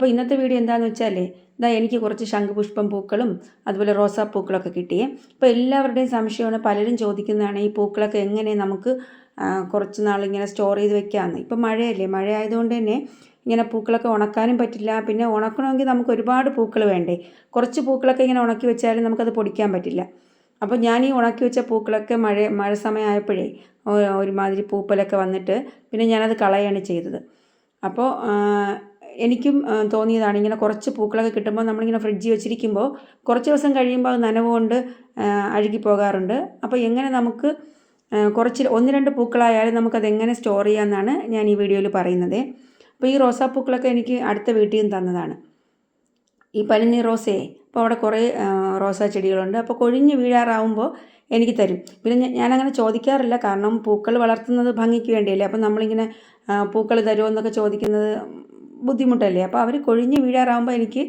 അപ്പോൾ ഇന്നത്തെ വീഡിയോ എന്താണെന്ന് വെച്ചാലേ ഇതാ എനിക്ക് കുറച്ച് ശംഖുപുഷ്പം പൂക്കളും അതുപോലെ റോസാപ്പൂക്കളൊക്കെ കിട്ടിയേ അപ്പോൾ എല്ലാവരുടെയും സംശയമാണ് പലരും ചോദിക്കുന്നതാണ് ഈ പൂക്കളൊക്കെ എങ്ങനെ നമുക്ക് കുറച്ച് നാൾ ഇങ്ങനെ സ്റ്റോർ ചെയ്ത് വെക്കാമെന്ന് ഇപ്പം മഴയല്ലേ മഴ ആയതുകൊണ്ട് തന്നെ ഇങ്ങനെ പൂക്കളൊക്കെ ഉണക്കാനും പറ്റില്ല. പിന്നെ ഉണക്കണമെങ്കിൽ നമുക്ക് ഒരുപാട് പൂക്കൾ വേണ്ടേ. കുറച്ച് പൂക്കളൊക്കെ ഇങ്ങനെ ഉണക്കി വെച്ചാലും നമുക്കത് പൊടിക്കാൻ പറ്റില്ല. അപ്പോൾ ഞാൻ ഈ ഉണക്കി വെച്ച പൂക്കളൊക്കെ മഴ മഴ സമയമായപ്പോഴേ ഒരുമാതിരി പൂപ്പലൊക്കെ വന്നിട്ട് പിന്നെ ഞാനത് കളയാണ് ചെയ്തത്. അപ്പോൾ എനിക്കും തോന്നിയതാണ്. ഇങ്ങനെ കുറച്ച് പൂക്കളൊക്കെ കിട്ടുമ്പോൾ നമ്മളിങ്ങനെ ഫ്രിഡ്ജിൽ വെച്ചിരിക്കുമ്പോൾ കുറച്ച് ദിവസം കഴിയുമ്പോൾ അത് നനവുകൊണ്ട് അഴുകിപ്പോകാറുണ്ട്. പോകാറുണ്ട് അപ്പോൾ എങ്ങനെ നമുക്ക് കുറച്ച് ഒന്ന് രണ്ട് പൂക്കളായാലും നമുക്കത് എങ്ങനെ സ്റ്റോർ ചെയ്യാമെന്നാണ് ഞാൻ ഈ വീഡിയോയിൽ പറയുന്നത്. അപ്പോൾ ഈ റോസാപ്പൂക്കളൊക്കെ എനിക്ക് അടുത്ത വീട്ടിൽ നിന്ന് തന്നതാണ്. ഈ പനിനീർ റോസേ അപ്പോൾ അവിടെ കുറേ റോസാ ചെടികളുണ്ട്. അപ്പോൾ കൊഴിഞ്ഞ് വീഴാറാവുമ്പോൾ എനിക്ക് തരും. പിന്നെ ഞാനങ്ങനെ ചോദിക്കാറില്ല. കാരണം പൂക്കൾ വളർത്തുന്നത് ഭംഗിക്ക് വേണ്ടിയല്ലേ? അപ്പം നമ്മളിങ്ങനെ പൂക്കൾ തരുമോ എന്നൊക്കെ ചോദിക്കുന്നത് ബുദ്ധിമുട്ടല്ലേ? അപ്പോൾ അവർ കൊഴിഞ്ഞ് വീഴാറാകുമ്പോൾ എനിക്ക്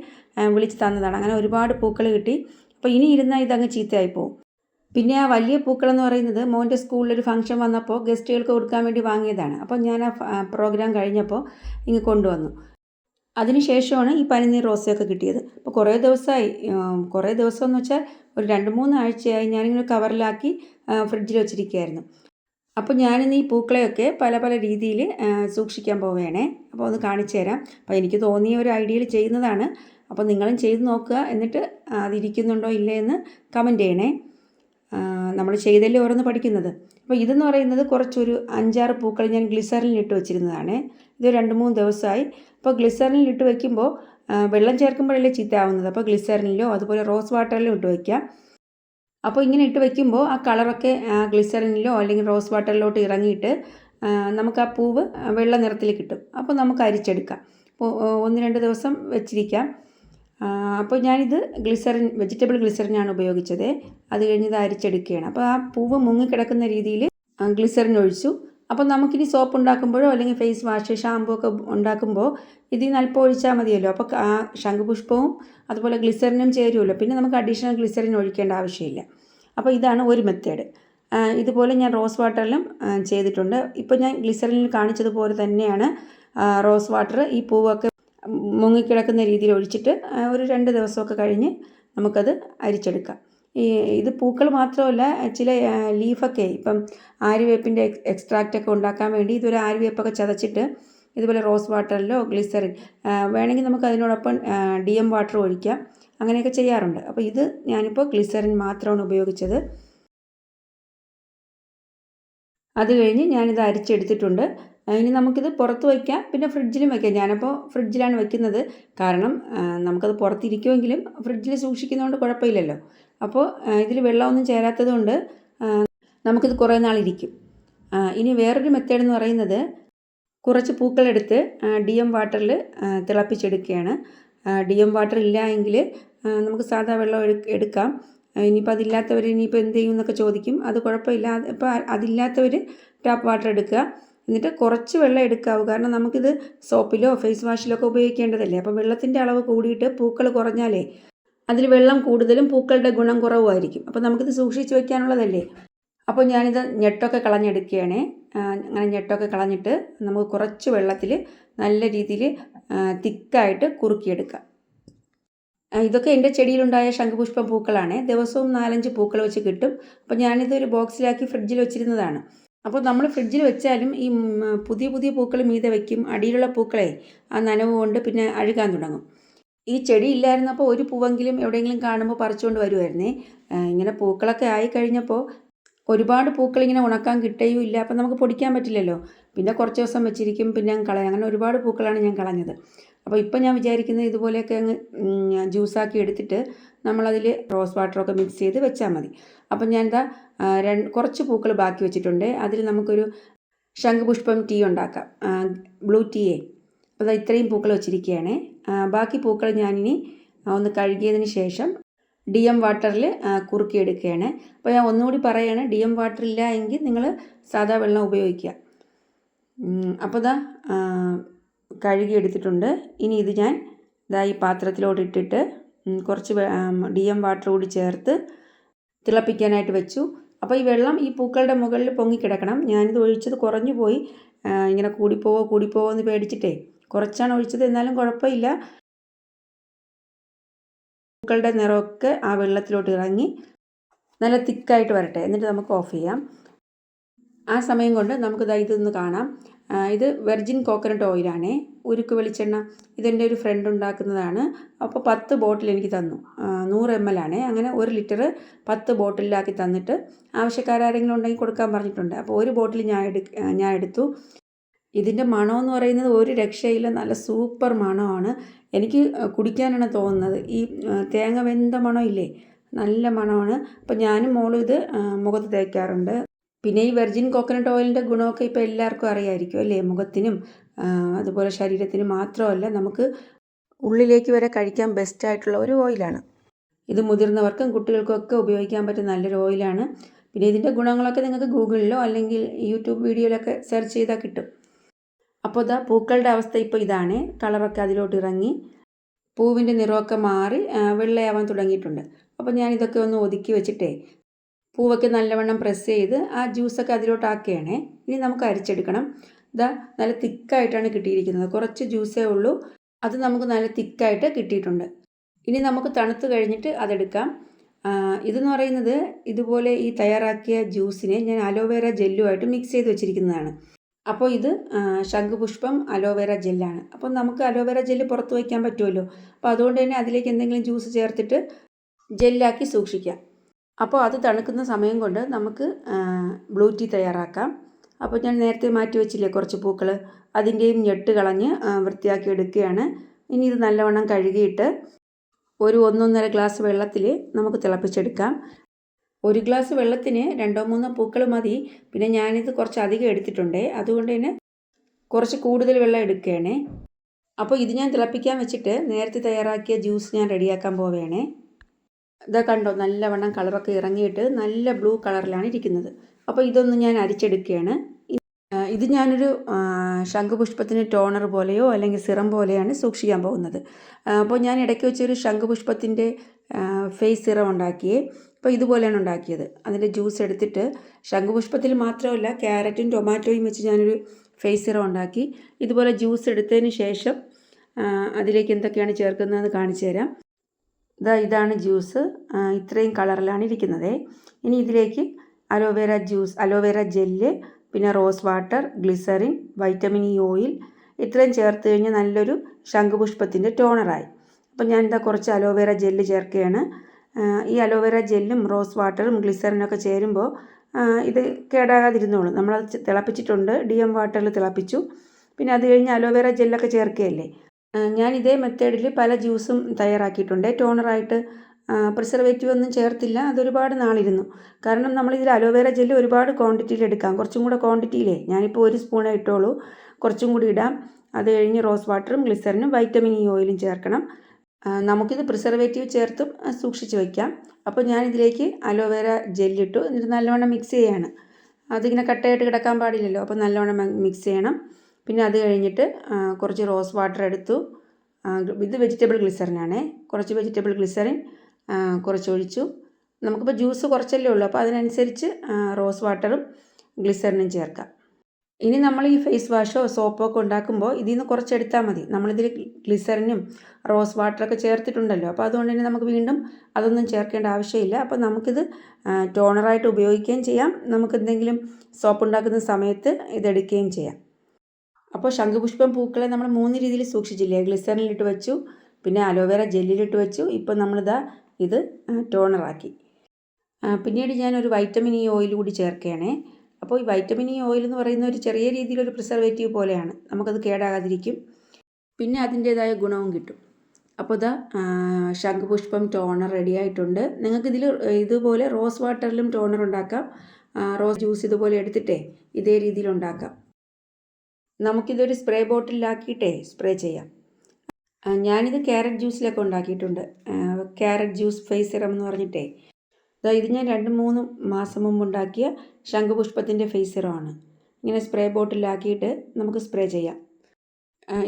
വിളിച്ച് തന്നതാണ്. അങ്ങനെ ഒരുപാട് പൂക്കൾ കിട്ടി. അപ്പോൾ ഇനി ഇരുന്നാൽ ഇതങ്ങ് ചീത്തയായി പോകും പിന്നെ ആ വലിയ പൂക്കളെന്ന് പറയുന്നത് മോന്റെ സ്കൂളിലൊരു ഫംഗ്ഷൻ വന്നപ്പോൾ ഗസ്റ്റുകൾക്ക് കൊടുക്കാൻ വേണ്ടി വാങ്ങിയതാണ്. അപ്പോൾ ഞാൻ ആ പ്രോഗ്രാം കഴിഞ്ഞപ്പോൾ ഇങ്ങ് കൊണ്ടുവന്നു. അതിനുശേഷമാണ് ഈ പനിനീർ റോസയൊക്കെ കിട്ടിയത്. അപ്പോൾ കുറേ ദിവസമായി കുറേ ദിവസം എന്ന് വെച്ചാൽ ഒരു രണ്ട് മൂന്ന് ആഴ്ചയായി ഞാനിങ്ങനെ കവറിലാക്കി ഫ്രിഡ്ജിൽ വെച്ചിരിക്കുകയായിരുന്നു. അപ്പോൾ ഞാനിന്ന് ഈ പൂക്കളെയൊക്കെ പല പല രീതിയിൽ സൂക്ഷിക്കാൻ പോവുകയാണേ അപ്പോൾ ഒന്ന് കാണിച്ചു തരാം. അപ്പോൾ എനിക്ക് തോന്നിയ ഒരു ഐഡിയയിൽ ചെയ്യുന്നതാണ്. അപ്പോൾ നിങ്ങളും ചെയ്ത് നോക്കുക. എന്നിട്ട് അതിരിക്കുന്നുണ്ടോ ഇല്ലേ എന്ന് കമന്റ് ചെയ്യണേ. നമ്മൾ ചെയ്തല്ലേ ഓരോന്ന് പഠിക്കുന്നത്. അപ്പോൾ ഇതെന്ന് പറയുന്നത് കുറച്ചൊരു അഞ്ചാറ് പൂക്കൾ ഞാൻ ഗ്ലിസറിലിട്ട് വെച്ചിരുന്നതാണ്. ഇത് രണ്ട് മൂന്ന് ദിവസമായി. അപ്പോൾ ഗ്ലിസറിനിലിട്ട് വെക്കുമ്പോൾ വെള്ളം ചേർക്കുമ്പോഴല്ലേ ചീത്തയാവുന്നത്. അപ്പോൾ ഗ്ലിസറിനിലോ അതുപോലെ റോസ് വാട്ടറിലോ ഇട്ട് വയ്ക്കാം അപ്പോൾ ഇങ്ങനെ ഇട്ട് വെക്കുമ്പോൾ ആ കളറൊക്കെ ഗ്ലിസറിനിലോ അല്ലെങ്കിൽ റോസ് വാട്ടറിലോട്ട് ഇറങ്ങിയിട്ട് നമുക്ക് ആ പൂവ് വെള്ള നിറത്തിൽ കിട്ടും. അപ്പോൾ നമുക്ക് അരിച്ചെടുക്കാം. ഒന്ന് രണ്ട് ദിവസം വെച്ചിരിക്കാം. അപ്പോൾ ഞാനിത് ഗ്ലിസറിൻ വെജിറ്റബിൾ ഗ്ലിസറിനാണ് ഉപയോഗിച്ചത്. അത് കഴിഞ്ഞ് ഇത് അരിച്ചെടുക്കുകയാണ്. അപ്പോൾ ആ പൂവ് മുങ്ങിക്കിടക്കുന്ന രീതിയിൽ ഗ്ലിസറിൻ ഒഴിച്ചു. അപ്പോൾ നമുക്കിനി സോപ്പ് ഉണ്ടാക്കുമ്പോഴോ അല്ലെങ്കിൽ ഫേസ് വാഷ് ഷാമ്പൂ ഒക്കെ ഉണ്ടാക്കുമ്പോൾ ഇതിൽ അല്പം ഒഴിച്ചാൽ മതിയല്ലോ. അപ്പോൾ ആ ശംഖുപുഷ്പവും അതുപോലെ ഗ്ലിസറിനും ചേരുമല്ലോ. പിന്നെ നമുക്ക് അഡീഷണൽ ഗ്ലിസറിൻ ഒഴിക്കേണ്ട ആവശ്യമില്ല. അപ്പോൾ ഇതാണ് ഒരു മെത്തേഡ് ഇതുപോലെ ഞാൻ റോസ് വാട്ടറിലും ചെയ്തിട്ടുണ്ട്. ഇപ്പോൾ ഞാൻ ഗ്ലിസറിനിൽ കാണിച്ചതുപോലെ തന്നെയാണ് റോസ് വാട്ടർ ഈ പൂവൊക്കെ മുങ്ങിക്കിടക്കുന്ന രീതിയിൽ ഒഴിച്ചിട്ട് ഒരു രണ്ട് ദിവസമൊക്കെ കഴിഞ്ഞ് നമുക്കത് അരിച്ചെടുക്കാം. ഈ ഇത് പൂക്കൾ മാത്രമല്ല ചില ലീഫൊക്കെ ഇപ്പം ആര്യവേപ്പിന്റെ എക്സ്ട്രാക്റ്റൊക്കെ ഉണ്ടാക്കാൻ വേണ്ടി ഇതൊരു ആര്യവേപ്പൊക്കെ ചതച്ചിട്ട് ഇതുപോലെ റോസ് വാട്ടറിലോ ഗ്ലിസറിൻ വേണമെങ്കിൽ നമുക്ക് അതിനോടൊപ്പം ഡി എം വാട്ടർ ഒഴിക്കാം. അങ്ങനെയൊക്കെ ചെയ്യാറുണ്ട്. അപ്പോൾ ഇത് ഞാനിപ്പോൾ ഗ്ലിസറിൻ മാത്രമാണ് ഉപയോഗിച്ചത്. അത് കഴിഞ്ഞ് ഞാനിത് അരിച്ചെടുത്തിട്ടുണ്ട്. ഇനി നമുക്കിത് പുറത്ത് വയ്ക്കാം. പിന്നെ ഫ്രിഡ്ജിലും വയ്ക്കാം. ഞാനപ്പോൾ ഫ്രിഡ്ജിലാണ് വയ്ക്കുന്നത്. കാരണം നമുക്കത് പുറത്തിരിക്കുമെങ്കിലും ഫ്രിഡ്ജിൽ സൂക്ഷിക്കുന്നതുകൊണ്ട് കുഴപ്പമില്ലല്ലോ. അപ്പോൾ ഇതിൽ വെള്ളമൊന്നും ചേരാത്തത് കൊണ്ട് ആ, നമുക്കിത് കുറേ നാളിരിക്കും. ഇനി വേറൊരു മെത്തേഡ് എന്ന് പറയുന്നത് കുറച്ച് പൂക്കളെടുത്ത് ഡി എം വാട്ടറിൽ തിളപ്പിച്ചെടുക്കുകയാണ്. ഡി എം വാട്ടർ ഇല്ല എങ്കിൽ നമുക്ക് സാധാ വെള്ളം എടു- എടുക്കാം. ഇനിയിപ്പോൾ അതില്ലാത്തവർ ഇനിയിപ്പോൾ എന്ത് ചെയ്യും എന്നൊക്കെ ചോദിക്കും. അത് കുഴപ്പമില്ല ഇപ്പോൾ അതില്ലാത്തവർ ടാപ്പ് വാട്ടർ എടുക്കുക. എന്നിട്ട് കുറച്ച് വെള്ളം എടുക്കാവൂ. കാരണം നമുക്കിത് സോപ്പിലോ ഫേസ് വാഷിലോ ഒക്കെ ഉപയോഗിക്കേണ്ടതല്ലേ. അപ്പോൾ വെള്ളത്തിന്റെ അളവ് കൂടിയിട്ട് പൂക്കൾ കുറഞ്ഞാലേ അതിൽ വെള്ളം കൂടുതലും പൂക്കളുടെ ഗുണം കുറവുമായിരിക്കും. അപ്പോൾ നമുക്കിത് സൂക്ഷിച്ച് വയ്ക്കാനുള്ളതല്ലേ അപ്പോൾ ഞാനിത് ഞെട്ടൊക്കെ കളഞ്ഞെടുക്കുകയാണ്. അങ്ങനെ ഞെട്ടൊക്കെ കളഞ്ഞിട്ട് നമുക്ക് കുറച്ച് വെള്ളത്തിൽ നല്ല രീതിയിൽ തിക്കായിട്ട് കുറുക്കിയെടുക്കാം. ഇതൊക്കെ എന്റെ ചെടിയിലുണ്ടായ ശംഖുപുഷ്പം പൂക്കളാണ്. ദിവസവും നാലഞ്ച് പൂക്കൾ വെച്ച് കിട്ടും. അപ്പോൾ ഞാനിത് ഒരു ബോക്സിലാക്കി ഫ്രിഡ്ജിൽ വെച്ചിരുന്നതാണ്. അപ്പോൾ നമ്മൾ ഫ്രിഡ്ജിൽ വെച്ചാലും ഈ പുതിയ പുതിയ പൂക്കൾ മീതെ വയ്ക്കും അടിയിലുള്ള പൂക്കളെ ആ നനവ് കൊണ്ട് പിന്നെ അഴുകാൻ തുടങ്ങും. ഈ ചെടി ഇല്ലായിരുന്നപ്പോൾ ഒരു പൂവെങ്കിലും എവിടെയെങ്കിലും കാണുമ്പോൾ പറിച്ചുകൊണ്ട് വരുമായിരുന്നേ ഇങ്ങനെ പൂക്കളൊക്കെ ആയി കഴിഞ്ഞപ്പോൾ ഒരുപാട് പൂക്കൾ ഇങ്ങനെ ഉണക്കാൻ കിട്ടുകയും ഇല്ല. അപ്പം നമുക്ക് പൊടിക്കാൻ പറ്റില്ലല്ലോ. പിന്നെ കുറച്ച് ദിവസം വെച്ചിരിക്കും പിന്നെ അങ്ങ് കളയാം. അങ്ങനെ ഒരുപാട് പൂക്കളാണ് ഞാൻ കളഞ്ഞത്. അപ്പോൾ ഇപ്പം ഞാൻ വിചാരിക്കുന്നത് ഇതുപോലെയൊക്കെ അങ്ങ് ജ്യൂസാക്കി എടുത്തിട്ട് നമ്മളതിൽ റോസ് വാട്ടറൊക്കെ മിക്സ് ചെയ്ത് വെച്ചാൽ മതി. അപ്പം ഞാൻ രണ്ട് കുറച്ച് പൂക്കൾ ബാക്കി വെച്ചിട്ടുണ്ട്. അതിൽ നമുക്കൊരു ശംഖുപുഷ്പം ടീ ഉണ്ടാക്കാം. ബ്ലൂ ടീയേ. അപ്പോൾ ഇത്രയും പൂക്കൾ വെച്ചിരിക്കുകയാണ്. ബാക്കി പൂക്കൾ ഞാനിനി ഒന്ന് കഴുകിയതിന് ശേഷം ഡി എം വാട്ടറിൽ കുറുക്കിയെടുക്കുകയാണ്. അപ്പോൾ ഞാൻ ഒന്നുകൂടി പറയുകയാണ് ഡി എം വാട്ടർ ഇല്ല എങ്കിൽ നിങ്ങൾ സാധാ വെള്ളം ഉപയോഗിക്കുക. അപ്പോൾ ദാ കഴുകിയെടുത്തിട്ടുണ്ട്. ഇനി ഇത് ഞാൻ ഇതാ ഈ പാത്രത്തിലോട്ട് ഇട്ടിട്ട് കുറച്ച് ഡി എം വാട്ടർ കൂടി ചേർത്ത് തിളപ്പിക്കാനായിട്ട് വെച്ചു. അപ്പോൾ ഈ വെള്ളം ഈ പൂക്കളുടെ മുകളിൽ പൊങ്ങിക്കിടക്കണം. ഞാനിത് ഒഴിച്ചത് കുറഞ്ഞു പോയി ഇങ്ങനെ കൂടിപ്പോവോ കൂടിപ്പോവോ എന്ന് പേടിച്ചിട്ടേ. കുറച്ചാണ് ഒഴിച്ചത്. എന്നാലും കുഴപ്പമില്ല. പൂക്കളുടെ നിറമൊക്കെ ആ വെള്ളത്തിലോട്ട് ഇറങ്ങി നല്ല തിക്കായിട്ട് വരട്ടെ. എന്നിട്ട് നമുക്ക് ഓഫ് ചെയ്യാം. ആ സമയം കൊണ്ട് നമുക്ക് ദാ ഇതൊന്ന് കാണാം. ഇത് വെർജിൻ കോക്കനട്ട് ഓയിലാണേ. ഉരുക്ക് വെളിച്ചെണ്ണ. ഇതെന്റെ ഒരു ഫ്രണ്ട് ഉണ്ടാക്കുന്നതാണ്. അപ്പോൾ പത്ത് ബോട്ടിൽ എനിക്ക് തന്നു. നൂറ് എം എൽ ആണ്. അങ്ങനെ ഒരു ലിറ്റർ പത്ത് ബോട്ടിലാക്കി തന്നിട്ട് ആവശ്യക്കാരെങ്കിലും ഉണ്ടെങ്കിൽ കൊടുക്കാൻ പറഞ്ഞിട്ടുണ്ട്. അപ്പോൾ ഒരു ബോട്ടിൽ ഞാൻ എടു ഞാൻ എടുത്തു. ഇതിന്റെ മണമെന്ന് പറയുന്നത് ഒരു രക്ഷയില്ല. നല്ല സൂപ്പർ മണമാണ്. എനിക്ക് കുടിക്കാനാണ് തോന്നുന്നത്. ഈ തേങ്ങ വെന്ത മണമില്ലേ? നല്ല മണമാണ്. അപ്പോൾ ഞാനും മോളും ഇത് മുഖത്ത് തേക്കാറുണ്ട്. പിന്നെ ഈ വെർജിൻ കോക്കനട്ട് ഓയിലിന്റെ ഗുണമൊക്കെ ഇപ്പോൾ എല്ലാവർക്കും അറിയാമായിരിക്കും അല്ലേ? മുഖത്തിനും അതുപോലെ ശരീരത്തിനും മാത്രമല്ല നമുക്ക് ഉള്ളിലേക്ക് വരെ കഴിക്കാൻ ബെസ്റ്റ് ആയിട്ടുള്ള ഒരു ഓയിലാണ് ഇത് മുതിർന്നവർക്കും കുട്ടികൾക്കും ഒക്കെ ഉപയോഗിക്കാൻ പറ്റുന്ന നല്ലൊരു ഓയിലാണ് പിന്നെ ഇതിന്റെ ഗുണങ്ങളൊക്കെ നിങ്ങൾക്ക് ഗൂഗിളിലോ അല്ലെങ്കിൽ യൂട്യൂബ് വീഡിയോയിലൊക്കെ സെർച്ച് ചെയ്താൽ കിട്ടും. അപ്പോൾ ഇതാ പൂക്കളുടെ അവസ്ഥ ഇപ്പോൾ ഇതാണ്. കളറൊക്കെ അതിലോട്ട് ഇറങ്ങി പൂവിന്റെ നിറമൊക്കെ മാറി വെള്ളയാവാൻ തുടങ്ങിയിട്ടുണ്ട്. അപ്പോൾ ഞാൻ ഇതൊക്കെ ഒന്ന് ഒതുക്കി വെച്ചിട്ടേ പൂവൊക്കെ നല്ലവണ്ണം പ്രസ് ചെയ്ത് ആ ജ്യൂസൊക്കെ അതിലോട്ടാക്കുകയാണേ. ഇനി നമുക്ക് അരിച്ചെടുക്കണം. ഇതാ നല്ല തിക്കായിട്ടാണ് കിട്ടിയിരിക്കുന്നത്. കുറച്ച് ജ്യൂസേ ഉള്ളൂ. അത് നമുക്ക് നല്ല തിക്കായിട്ട് കിട്ടിയിട്ടുണ്ട്. ഇനി നമുക്ക് തണുത്ത് കഴിഞ്ഞിട്ട് അതെടുക്കാം. ഇതെന്ന് പറയുന്നത് ഇതുപോലെ ഈ തയ്യാറാക്കിയ ജ്യൂസിനെ ഞാൻ അലോവേര ജെല്ലുമായിട്ട് മിക്സ് ചെയ്ത് വെച്ചിരിക്കുന്നതാണ്. അപ്പോൾ ഇത് ശംഖുപുഷ്പം അലോവേര ജെല്ലാണ്. അപ്പോൾ നമുക്ക് അലോവേര ജെല്ല് പുറത്ത് വയ്ക്കാൻ പറ്റുമല്ലോ? അപ്പോൾ അതുകൊണ്ട് തന്നെ അതിലേക്ക് എന്തെങ്കിലും ജ്യൂസ് ചേർത്തിട്ട് ജെല്ലാക്കി സൂക്ഷിക്കാം. അപ്പോൾ അത് തണുക്കുന്ന സമയം കൊണ്ട് നമുക്ക് ബ്ലൂ ടീ തയ്യാറാക്കാം. അപ്പോൾ ഞാൻ നേരത്തെ മാറ്റി വെച്ചില്ലേ കുറച്ച് പൂക്കൾ? അതിന്റെയും ഞെട്ട് കളഞ്ഞ് വൃത്തിയാക്കി എടുക്കുകയാണ്. ഇനി ഇത് നല്ലവണ്ണം കഴുകിയിട്ട് ഒരു ഒന്നൊന്നര ഗ്ലാസ് വെള്ളത്തിൽ നമുക്ക് തിളപ്പിച്ചെടുക്കാം. ഒരു ഗ്ലാസ് വെള്ളത്തിന് രണ്ടോ മൂന്നോ പൂക്കൾ മതി. പിന്നെ ഞാനിത് കുറച്ച് അധികം എടുത്തിട്ടുണ്ട്. അതുകൊണ്ട് തന്നെ കുറച്ച് കൂടുതൽ വെള്ളം എടുക്കുകയാണേ. അപ്പോൾ ഇത് ഞാൻ തിളപ്പിക്കാൻ വെച്ചിട്ട് നേരത്തെ തയ്യാറാക്കിയ ജ്യൂസ് ഞാൻ റെഡിയാക്കാൻ പോവുകയാണേ. ഇതാ കണ്ടോ നല്ലവണ്ണം കളറൊക്കെ ഇറങ്ങിയിട്ട് നല്ല ബ്ലൂ കളറിലാണ് ഇരിക്കുന്നത്. അപ്പോൾ ഇതൊന്ന് ഞാൻ അരിച്ചെടുക്കുകയാണ്. ഇത് ഞാനൊരു ശംഖുപുഷ്പത്തിന് ടോണർ പോലെയോ അല്ലെങ്കിൽ സിറം പോലെയാണ് സൂക്ഷിക്കാൻ പോകുന്നത്. അപ്പോൾ ഞാൻ ഇടയ്ക്ക് വെച്ചൊരു ശംഖുപുഷ്പത്തിന്റെ ഫേസ് സിറം ഉണ്ടാക്കിയേ അപ്പോൾ ഇതുപോലെയാണ് ഉണ്ടാക്കിയത്. അതിന്റെ ജ്യൂസ് എടുത്തിട്ട് ശംഖുപുഷ്പത്തിൽ മാത്രമല്ല ക്യാരറ്റും ടൊമാറ്റോയും വെച്ച് ഞാനൊരു ഫേസ് സിറം ഉണ്ടാക്കി. ഇതുപോലെ ജ്യൂസ് എടുത്തതിന് ശേഷം അതിലേക്ക് എന്തൊക്കെയാണ് ചേർക്കുന്നതെന്ന് കാണിച്ചു തരാം. ഇതാ ഇതാണ് ജ്യൂസ്. ഇത്രയും കളറിലാണ് ഇരിക്കുന്നത്. ഇനി ഇതിലേക്ക് aloe vera juice aloe vera gel പിന്നെ rose water glycerine vitamin E oil ഇത്രയും ചേർത്ത് കഴിഞ്ഞാൽ നല്ലൊരു ശംഖുപുഷ്പത്തിന്റെ ടോണറായി. അപ്പം ഞാൻ എന്താ കുറച്ച് അലോവേറ ജെല്ല് ചേർക്കുകയാണ്. ഈ അലോവേറ ജെല്ലും റോസ് വാട്ടറും ഗ്ലിസറിനൊക്കെ ചേരുമ്പോൾ ഇത് കേടാകാതിരുന്നോളും. നമ്മളത് തിളപ്പിച്ചിട്ടുണ്ട്. ഡി എം വാട്ടറിൽ തിളപ്പിച്ചു. പിന്നെ അത് കഴിഞ്ഞ് അലോവേറ ജെല്ലൊക്കെ ചേർക്കുകയല്ലേ? ഞാൻ ഇതേ മെത്തേഡിൽ പല ജ്യൂസും തയ്യാറാക്കിയിട്ടുണ്ട്. ടോണറായിട്ട് പ്രിസർവേറ്റീവ് ഒന്നും ചേർത്തില്ല. അതൊരുപാട് നാളിരുന്നു. കാരണം നമ്മളിതിൽ അലോവേര ജെല്ല് ഒരുപാട് ക്വാണ്ടിറ്റിയിൽ എടുക്കാം. കുറച്ചും കൂടെ ക്വാണ്ടിറ്റിയിലേ ഞാനിപ്പോൾ ഒരു സ്പൂണേ ഇട്ടോളൂ. കുറച്ചും കൂടി ഇടാം. അത് കഴിഞ്ഞ് റോസ് വാട്ടറും ഗ്ലിസറിനും വൈറ്റമിൻ ഇ ഓയിലും ചേർക്കണം. നമുക്കിത് പ്രിസർവേറ്റീവ് ചേർത്തും സൂക്ഷിച്ച് വയ്ക്കാം അപ്പോൾ ഞാനിതിലേക്ക് അലോവേര ജെല്ലിട്ടു എന്നിട്ട് നല്ലവണ്ണം മിക്സ് ചെയ്യാണ്. അതിങ്ങനെ കട്ടയായിട്ട് കിടക്കാൻ പാടില്ലല്ലോ. അപ്പോൾ നല്ലവണ്ണം മിക്സ് ചെയ്യണം. പിന്നെ അത് കഴിഞ്ഞിട്ട് കുറച്ച് റോസ് വാട്ടർ എടുത്തു. ഇത് വെജിറ്റബിൾ ഗ്ലിസറിനാണേ കുറച്ച് വെജിറ്റബിൾ ഗ്ലിസറിൻ ആ, കുറച്ച് ഒഴിച്ചു നമുക്കിപ്പോൾ ജ്യൂസ് കുറച്ചല്ലേ ഉള്ളൂ. അപ്പോൾ അതിനനുസരിച്ച് റോസ് വാട്ടറും ഗ്ലിസറിനും ചേർക്കാം. ഇനി നമ്മൾ ഈ ഫേസ് വാഷോ സോപ്പോ ഒക്കെ ഉണ്ടാക്കുമ്പോൾ ഇതിൽ നിന്ന് കുറച്ചെടുത്താൽ മതി. നമ്മളിതിൽ ഗ്ലിസറിനും റോസ് വാട്ടറൊക്കെ ചേർത്തിട്ടുണ്ടല്ലോ. അപ്പോൾ അതുകൊണ്ട് തന്നെ നമുക്ക് വീണ്ടും അതൊന്നും ചേർക്കേണ്ട ആവശ്യമില്ല. അപ്പോൾ നമുക്കിത് ടോണറായിട്ട് ഉപയോഗിക്കുകയും ചെയ്യാം. നമുക്ക് എന്തെങ്കിലും സോപ്പ് ഉണ്ടാക്കുന്ന സമയത്ത് ഇതെടുക്കുകയും ചെയ്യാം. അപ്പോൾ ശംഖുപുഷ്പം പൂക്കളെ നമ്മൾ മൂന്ന് രീതിയിൽ സൂക്ഷിച്ചില്ലേ? ഗ്ലിസറിനിലിട്ട് വെച്ചു. പിന്നെ അലോവേര ജെല്ലിലിട്ട് വെച്ചു. ഇപ്പോൾ നമ്മളിതാ ഇത് ടോണറാക്കി പിന്നീട് പിന്നീട് ഞാനൊരു വൈറ്റമിൻ ഇ ഓയിൽ കൂടി ചേർക്കുകയാണേ. അപ്പോൾ ഈ വൈറ്റമിൻ ഇ ഓയിൽ എന്ന് പറയുന്ന ഒരു ചെറിയ രീതിയിലൊരു പ്രിസർവേറ്റീവ് പോലെയാണ്. നമുക്കത് കേടാകാതിരിക്കും. പിന്നെ അതിന്റേതായ ഗുണവും കിട്ടും. അപ്പോൾ ഇതാ ശംഖുപുഷ്പം ടോണർ റെഡി ആയിട്ടുണ്ട്. നിങ്ങൾക്കിതിൽ ഇതുപോലെ റോസ് വാട്ടറിലും ടോണർ ഉണ്ടാക്കാം. റോസ് ജ്യൂസ് ഇതുപോലെ എടുത്തിട്ടേ ഇതേ രീതിയിൽ ഉണ്ടാക്കാം. നമുക്കിതൊരു സ്പ്രേ ബോട്ടിലാക്കിയിട്ടേ സ്പ്രേ ചെയ്യാം. ഞാനിത് ക്യാരറ്റ് ജ്യൂസിലൊക്കെ ഉണ്ടാക്കിയിട്ടുണ്ട്. ക്യാരറ്റ് ജ്യൂസ് ഫേസ് സിറം എന്ന് പറഞ്ഞിട്ടേ. ദാ ഇത് ഞാൻ രണ്ട് മൂന്ന് മാസം മുമ്പ് ഉണ്ടാക്കിയ ശംഖുപുഷ്പത്തിന്റെ ഫേസ് ആണ് ഇങ്ങനെ സ്പ്രേ ബോട്ടിലാക്കിയിട്ട് നമുക്ക് സ്പ്രേ ചെയ്യാം.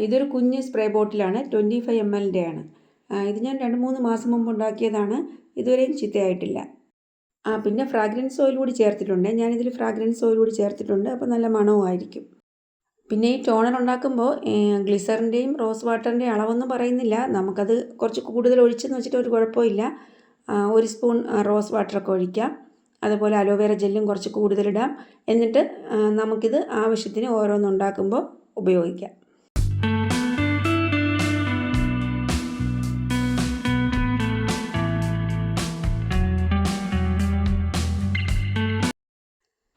ഇതൊരു കുഞ്ഞ് സ്പ്രേ ബോട്ടിലാണ് ട്വന്റി ഫൈവ് എം എല്ലിന്റെ ആണ്. ഇത് ഞാൻ രണ്ട് മൂന്ന് മാസം മുമ്പ് ഉണ്ടാക്കിയതാണ് ഇതുവരെയും ചിത്തയായിട്ടില്ല. ആ പിന്നെ ഫ്രാഗ്രൻസ് ഓയിൽ കൂടി ചേർത്തിട്ടുണ്ട്. ഞാനിതിൽ ഫ്രാഗ്രൻസ് ഓയിൽ കൂടി ചേർത്തിട്ടുണ്ട് അപ്പോൾ നല്ല മണവും ആയിരിക്കും. പിന്നെ ഈ ടോണർ ഉണ്ടാക്കുമ്പോൾ ഗ്ലിസറിന്റെയും റോസ് വാട്ടറിന്റെയും അളവൊന്നും പറയുന്നില്ല. നമുക്കത് കുറച്ച് കൂടുതൽ ഒഴിച്ചെന്ന് വെച്ചിട്ട് ഒരു കുഴപ്പമില്ല. ഒരു സ്പൂൺ റോസ് വാട്ടറൊക്കെ ഒഴിക്കാം. അതുപോലെ അലോവേറ ജെല്ലും കുറച്ച് കൂടുതലിടാം. എന്നിട്ട് നമുക്കിത് ആവശ്യത്തിന് ഓരോന്നുണ്ടാക്കുമ്പോൾ ഉപയോഗിക്കാം.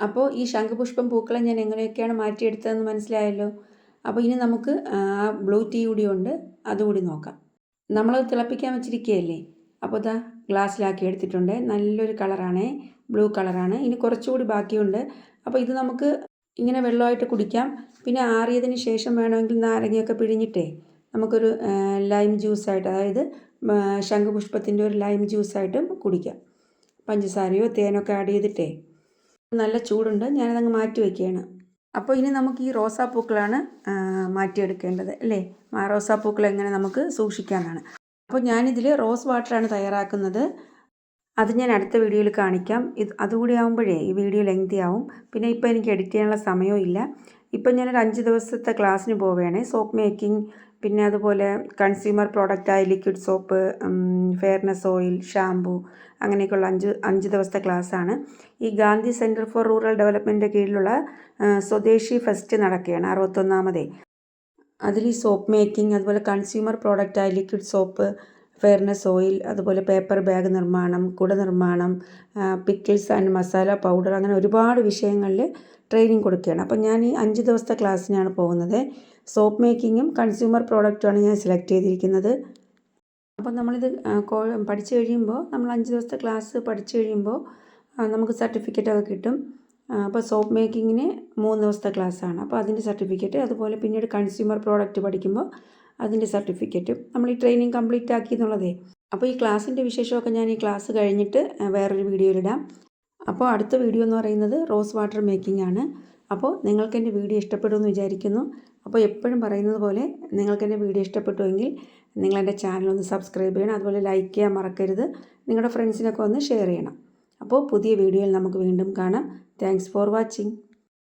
അപ്പോൾ ഈ ശംഖുപുഷ്പം പൂക്കളെ ഞാൻ എങ്ങനെയൊക്കെയാണ് മാറ്റിയെടുത്തതെന്ന് മനസ്സിലായല്ലോ. അപ്പോൾ ഇനി നമുക്ക് ആ ബ്ലൂ ടീ കൂടി ഉണ്ട്. അതുകൂടി നോക്കാം. നമ്മളത് തിളപ്പിക്കാൻ വെച്ചിരിക്കുകയല്ലേ? അപ്പോൾ ഇതാ ഗ്ലാസ്സിലാക്കി എടുത്തിട്ടുണ്ട്. നല്ലൊരു കളറാണ്. ബ്ലൂ കളറാണ്. ഇനി കുറച്ചുകൂടി ബാക്കിയുണ്ട്. അപ്പോൾ ഇത് നമുക്ക് ഇങ്ങനെ വെള്ളമായിട്ട് കുടിക്കാം. പിന്നെ ആറിയതിന് ശേഷം വേണമെങ്കിൽ നാരങ്ങയൊക്കെ പിഴിഞ്ഞിട്ടേ നമുക്കൊരു ലൈം ജ്യൂസായിട്ട് അതായത് ശംഖുപുഷ്പത്തിന്റെ ഒരു ലൈം ജ്യൂസായിട്ടും കുടിക്കാം. പഞ്ചസാരയോ തേനൊക്കെ ആഡ് ചെയ്തിട്ടേ. നല്ല ചൂടുണ്ട്. ഞാനതങ്ങ് മാറ്റി വയ്ക്കുകയാണ് അപ്പോൾ ഇനി നമുക്ക് ഈ റോസാപ്പൂക്കളാണ് മാറ്റിയെടുക്കേണ്ടത് അല്ലേ? ആ റോസാപ്പൂക്കൾ എങ്ങനെ നമുക്ക് സൂക്ഷിക്കാനാണ്. അപ്പോൾ ഞാനിതിൽ റോസ് വാട്ടറാണ് തയ്യാറാക്കുന്നത്. അത് ഞാൻ അടുത്ത വീഡിയോയിൽ കാണിക്കാം. ഇത് അതുകൂടി ആകുമ്പോഴേ ഈ വീഡിയോ ലെങ്തി ആവും. പിന്നെ ഇപ്പോൾ എനിക്ക് എഡിറ്റ് ചെയ്യാനുള്ള സമയവും ഇല്ല. ഇപ്പം ഞാനൊരു അഞ്ച് ദിവസത്തെ ക്ലാസ്സിന് പോവുകയാണ്. സോപ്പ് മേക്കിംഗ് പിന്നെ അതുപോലെ consumer പ്രോഡക്റ്റായ liquid soap fairness oil shampoo അങ്ങനെയൊക്കെയുള്ള അഞ്ച് അഞ്ച് ദിവസത്തെ ക്ലാസ്സാണ് ഈ ഗാന്ധി സെന്റർ ഫോർ റൂറൽ ഡെവലപ്മെന്റിന്റെ കീഴിലുള്ള സ്വദേശി ഫെസ്റ്റ് നടക്കുകയാണ് അറുപത്തൊന്നാമതേ. അതിൽ ഈ സോപ്പ് മേക്കിംഗ് അതുപോലെ കൺസ്യൂമർ പ്രോഡക്റ്റായ ലിക്വിഡ് സോപ്പ് ഫെയർനെസ് ഓയിൽ അതുപോലെ പേപ്പർ ബാഗ് നിർമ്മാണം കുട നിർമ്മാണം പിക്കിൾസ് ആൻഡ് മസാല പൗഡർ അങ്ങനെ ഒരുപാട് വിഷയങ്ങളിൽ ട്രെയിനിങ് കൊടുക്കുകയാണ്. അപ്പോൾ ഞാൻ ഈ അഞ്ച് ദിവസത്തെ ക്ലാസ്സിനാണ് പോകുന്നത്. സോപ്പ് മേക്കിങ്ങും കൺസ്യൂമർ പ്രോഡക്റ്റുമാണ് ഞാൻ സെലക്ട് ചെയ്തിരിക്കുന്നത്. അപ്പോൾ നമ്മളിത് പഠിച്ചു കഴിയുമ്പോൾ നമ്മൾ അഞ്ച് ദിവസത്തെ ക്ലാസ് പഠിച്ചു കഴിയുമ്പോൾ നമുക്ക് സർട്ടിഫിക്കറ്റ് സർട്ടിഫിക്കറ്റൊക്കെ കിട്ടും. അപ്പോൾ സോപ്പ് മേക്കിങ്ങിന് മൂന്ന് ദിവസത്തെ ക്ലാസ്സാണ്. അപ്പോൾ അതിന്റെ സർട്ടിഫിക്കറ്റ് അതുപോലെ പിന്നീട് കൺസ്യൂമർ പ്രോഡക്റ്റ് പഠിക്കുമ്പോൾ അതിന്റെ സർട്ടിഫിക്കറ്റും. നമ്മൾ ഈ ട്രെയിനിങ് കംപ്ലീറ്റ് ആക്കി എന്നുള്ളതേ. അപ്പോൾ ഈ ക്ലാസ്സിന്റെ വിശേഷമൊക്കെ ഞാൻ ഈ ക്ലാസ് കഴിഞ്ഞിട്ട് വേറൊരു വീഡിയോയിൽ ഇടാം. അപ്പോൾ അടുത്ത വീഡിയോ എന്ന് പറയുന്നത് റോസ് വാട്ടർ മേക്കിംഗ് ആണ് അപ്പോൾ നിങ്ങൾക്ക് എന്റെ വീഡിയോ ഇഷ്ടപ്പെടുമെന്ന് വിചാരിക്കുന്നു. അപ്പോൾ എപ്പോഴും പറയുന്നത് പോലെ നിങ്ങൾക്ക് എന്റെ വീഡിയോ ഇഷ്ടപ്പെട്ടുവെങ്കിൽ നിങ്ങൾ എന്റെ ചാനൽ ഒന്ന് സബ്സ്ക്രൈബ് ചെയ്യണം. അതുപോലെ ലൈക്ക് ചെയ്യാൻ മറക്കരുത്. നിങ്ങളുടെ ഫ്രണ്ട്സിനൊക്കെ ഒന്ന് ഷെയർ ചെയ്യണം. അപ്പോൾ പുതിയ വീഡിയോയിൽ നമുക്ക് വീണ്ടും കാണാം. Thanks for watching